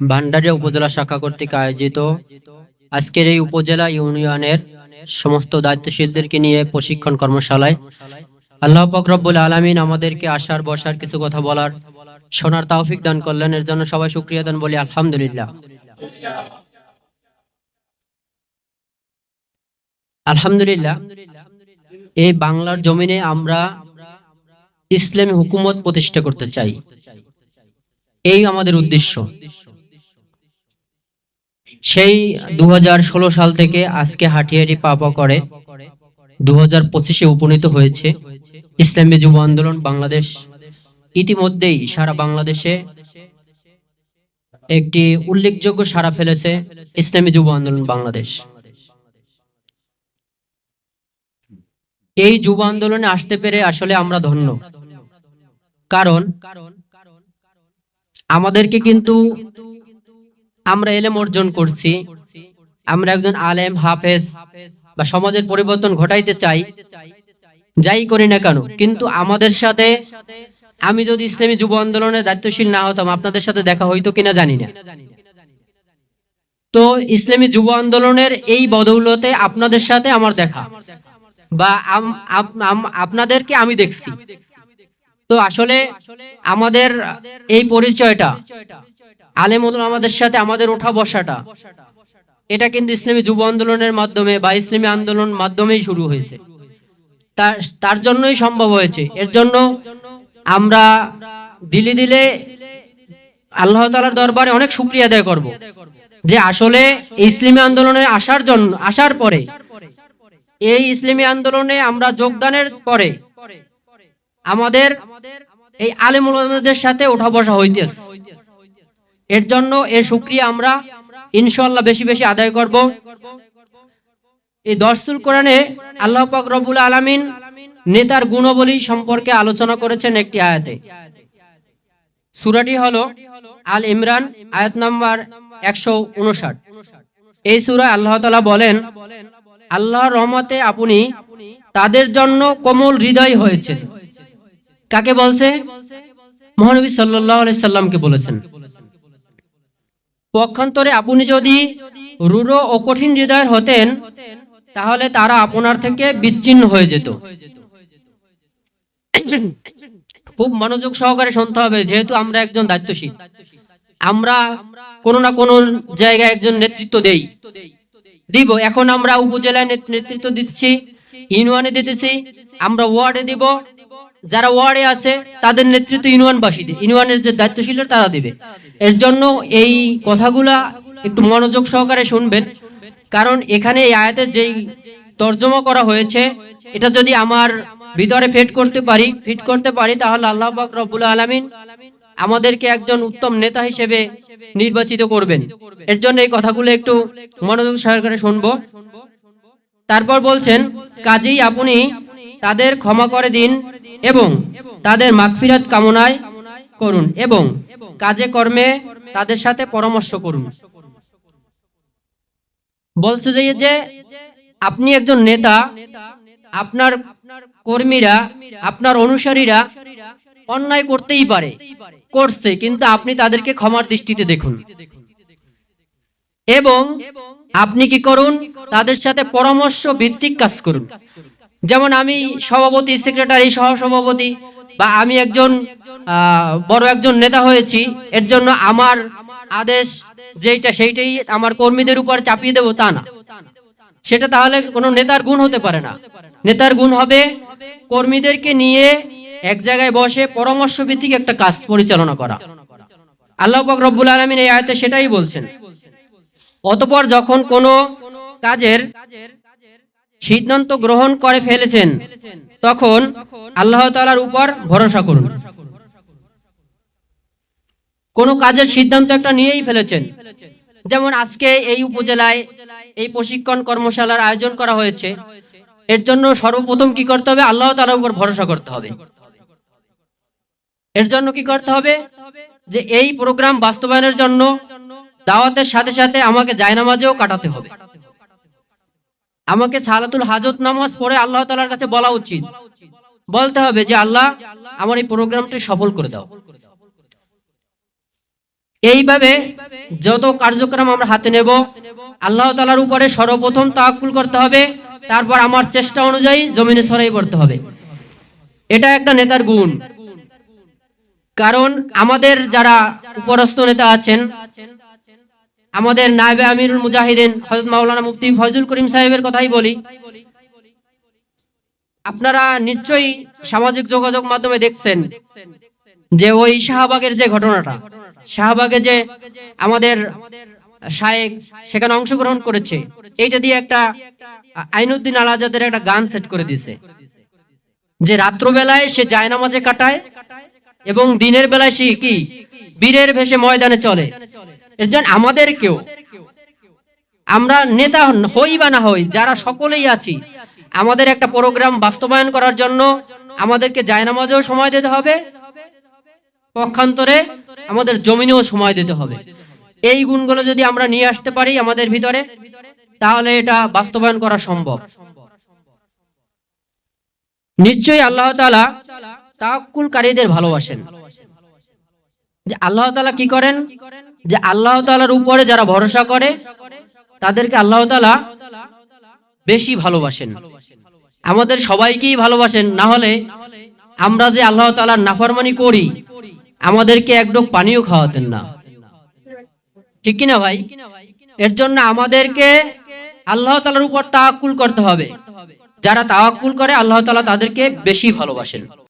ভান্ডারিয়া উপজেলা শাখা কর্তৃক আয়োজিত আজকের এই উপজেলা ইউনিয়নের সমস্ত দায়িত্বশীলদেরকে নিয়ে প্রশিক্ষণ কর্মশালায় আল্লাহ ফকরবুল আলমিন আমাদেরকে আসার বসার কিছু কথা বলার, শোনার তৌফিক দান করলেন। এর জন্য সবাই শুক্রিয়া দান বলি, আলহামদুলিল্লাহ। আলহামদুলিল্লাহ, এই বাংলার জমিনে আমরা ইসলামী হুকুমত প্রতিষ্ঠা করতে চাই। এই আমাদের উদ্দেশ্য। সেই দু হাজার ষোলো সাল থেকে আজকে হাঁটি হাঁটি পা পা করে। দু হাজার পঁচিশে উপনীত হয়েছে ইসলামী যুব আন্দোলন বাংলাদেশ। ইতিমধ্যেই সারা বাংলাদেশে একটি উল্লেখযোগ্য সারা ফেলেছে ইসলামী যুব আন্দোলন বাংলাদেশ। এই যুব আন্দোলনে আসতে পেরে আসলে আমরা ধন্য। কারণ আমাদেরকে কিন্তু আমরা এলেম অর্জন করছি, আমরা একজন আলেম, হাফেজ বা সমাজের পরিবর্তন ঘটাইতে চাই, যাই করি না কেন। কিন্তু আমাদের সাথে আমি যদি ইসলামী যুব আন্দোলনের দায়িত্বশীল না হতাম, আপনাদের সাথে দেখা হইতো কিনা জানি না। তো ইসলামী যুব আন্দোলনের এই বদৌলতে আপনাদের সাথে আমার দেখা, বা আপনাদেরকে আমি দেখছি। তো আসলে আমাদের এই পরিচয়টা, আলেম আমাদের সাথে আমাদের ওঠা বসাটা, এটা কিন্তু ইসলামী যুব আন্দোলনের মাধ্যমে বা ইসলামী আন্দোলন মাধ্যমেই শুরু হয়েছে। তার জন্যই সম্ভব হয়েছে। এর জন্য আমরা দিলে দিলে আল্লাহ তালার দরবারে অনেক শুক্রিয়া আদায় করব যে আসলে ইসলামী আন্দোলনে আসার জন্য, আসার পরে, এই ইসলামী আন্দোলনে আমরা যোগদানের পরে আমাদের এই আলেমুলদের সাথে ওঠা বসা হইতেছে। এর জন্য এর শুক্রিয়া আমরা ইনশাল্লাহ বেশি বেশি আদায় করব। এই দর্শুল কোরআনে আল্লাহ পাক রব্বুল আলামিন নেতার গুণাবলী সম্পর্কে আলোচনা করেছেন একটি আয়াতে। সূরাটি হলো আল ইমরান, আয়াত নাম্বার একশো উনষাট। এই সূরা আল্লাহ তাআলা বলেন, আল্লাহর রহমতে আপনি তাদের জন্য কোমল হৃদয় হয়েছে কাকে বলছে? মহানবী আলাইহি সাল্লামকে বলেছেন। পক্ষান্তরে আপনি যদি রূঢ় ও কঠিন হৃদয়ের হতেন, তাহলে তারা আপনার থেকে বিচ্ছিন্ন হয়ে যেত। খুব মনোযোগ সহকারে শুনতে হবে, যেহেতু আমরা একজন দায়িত্বশীল। আমরা কোনো না কোনো জায়গায় একজন নেতৃত্ব দেই। দিব, এখন আমরা উপজেলায় নেত- নেতৃত্ব দিচ্ছি। ইউনিয়নে দিতেছি, আমরা ওয়ার্ডে দিব। যারা ওয়ার্ডে আছে, তাদের নেতৃত্ব ইউনিয়নবাসী দেবে ইউনিয়নের যে দায়িত্বশীল তারা দিবে। এর জন্য এই কথাগুলা একটু মনোযোগ সহকারে শুনবেন। কারণ এখানে এই আয়াতে যেই তর্জমা করা হয়েছে, এটা যদি আমার ভিতরে ফিট করতে পারি ফিট করতে পারি, তাহলে আল্লাহ পাক রব্বুল আলামিন আমাদেরকে একজন উত্তম নেতা হিসেবে নির্বাচিত করবেন। এর জন্য এই কথাগুলো একটু মনোযোগ সহকারে শুনব। তারপর বলছেন, কাজেই আপনি তাদের ক্ষমা করে দিন এবং তাদের মাগফিরাত কামনায় করুন এবং কাজে কর্মে তাদের সাথে পরামর্শ করুন। বলছে যে যে আপনি একজন নেতা, আপনার কর্মীরা, আপনার অনুসারীরা অন্যায় করতেই পারে, করছে, কিন্তু আপনি তাদেরকে ক্ষমার দৃষ্টিতে দেখুন। এবং আপনি কি করুন, তাদের সাথে পরামর্শ ভিত্তিক কাজ করুন। যেমন আমি সভাপতি সেক্রেটারি সহসভাপতি, বা আমি একজন বড় একজন নেতা হয়েছি, এর জন্য আমার আদেশ যেইটা, সেইটাই আমার কর্মীদের উপর চাপিয়ে দেবো তা না। সেটা তাহলে কোনো নেতার গুণ হতে পারে না। নেতার গুণ হবে কর্মীদেরকে নিয়ে এক জায়গায় বসে পরামর্শ ভিত্তিক একটা কাজ পরিচালনা করা। আল্লাহ রব্বুল আলমিন এই আয়তে সেটাই বলছেন। অতপর যখন কোনো কাজের সিদ্ধান্ত গ্রহণ করে ফেলেছেন, তখন আল্লাহ তাআলার উপর ভরসা করুন। কোন কাজের সিদ্ধান্ত একটা নিয়েই ফেলেছেন। যেমন আজকে এই উপজেলায় এই প্রশিক্ষণ কর্মশালার আয়োজন করা হয়েছে। এর জন্য সর্বপ্রথম কি করতে হবে? আল্লাহ তাআলার উপর ভরসা করতে হবে। এর জন্য কি করতে হবে? যে এই প্রোগ্রাম বাস্তবায়নের জন্য দাওয়াতের সাথে সাথে আমাকে জায়নামাজেও কাটাতে হবে। আমাকে সালাতুল হাজত নামাজ পড়ে আল্লাহ তালার কাছে বলা উচিত। বলতে হবে যে, আল্লাহ, আমার এই প্রোগ্রামটি সফল করে দাও। এইভাবে যত কার্যক্রম আমরা হাতে নেব, আল্লাহ তালার উপরে সর্বপ্রথম তাকুল করতে হবে, তারপর আমার চেষ্টা অনুযায়ী জমিনে সরাই পড়তে হবে। এটা একটা নেতার গুণ। কারণ আমাদের যারা উপরস্থ নেতা আছেন আমাদের নায়বে আমিরুল মুজাহিদিন হজরত মাওলানা মুফতি ফজল করিম সাহেবের কথাই বলি। আপনারা নিশ্চয়ই সামাজিক যোগাযোগ মাধ্যমে দেখছেন যে ওই শাহবাগের যে ঘটনাটা, শাহবাগে যে আমাদের শায়েক সেখানে অংশগ্রহণ করেছে, এইটা দিয়ে একটা আইনুদ্দিন আল আজাদের একটা গান সেট করে দিছে যে রাত্রবেলায় সে জায়নামাজে কাটায় এবং দিনের বেলায় সে কি? বীরের ভেসে ময়দানে চলে। এর জন্য আমাদেরকেও, আমরা নেতা হই বা না হই, যারা সকলেই আছি, আমাদের একটা প্রোগ্রাম বাস্তবায়ন করার জন্য আমাদেরকে জায়নামাজেও সময় দিতে হবে, পক্ষান্তরে আমাদের জমিনেও সময় দিতে হবে। এই গুণগুলো যদি আমরা নিয়ে আসতে পারি আমাদের ভিতরে, তাহলে এটা বাস্তবায়ন করা সম্ভব। নিশ্চয়ই আল্লাহ তাআলা তাওয়াক্কুলকারীদের ভালোবাসেন। যে আল্লাহ তাআলা কি করেন? যে আল্লাহ তাআলার উপরে যারা ভরসা করে, তাদেরকে আল্লাহ তালা বেশি ভালোবাসেন। আমাদের সবাইকেই ভালোবাসেন, না হলে আমরা যে আল্লাহ তালার নাফরমানি করি, আমাদেরকে এক ডোক পানিও খাওয়াতেন না। ঠিক কিনা ভাই? এর জন্য আমাদেরকে আল্লাহ তাআলার উপর তাওয়াক্কুল করতে হবে। যারা তাওয়াক্কুল করে, আল্লাহ তালা তাদেরকে বেশি ভালোবাসেন।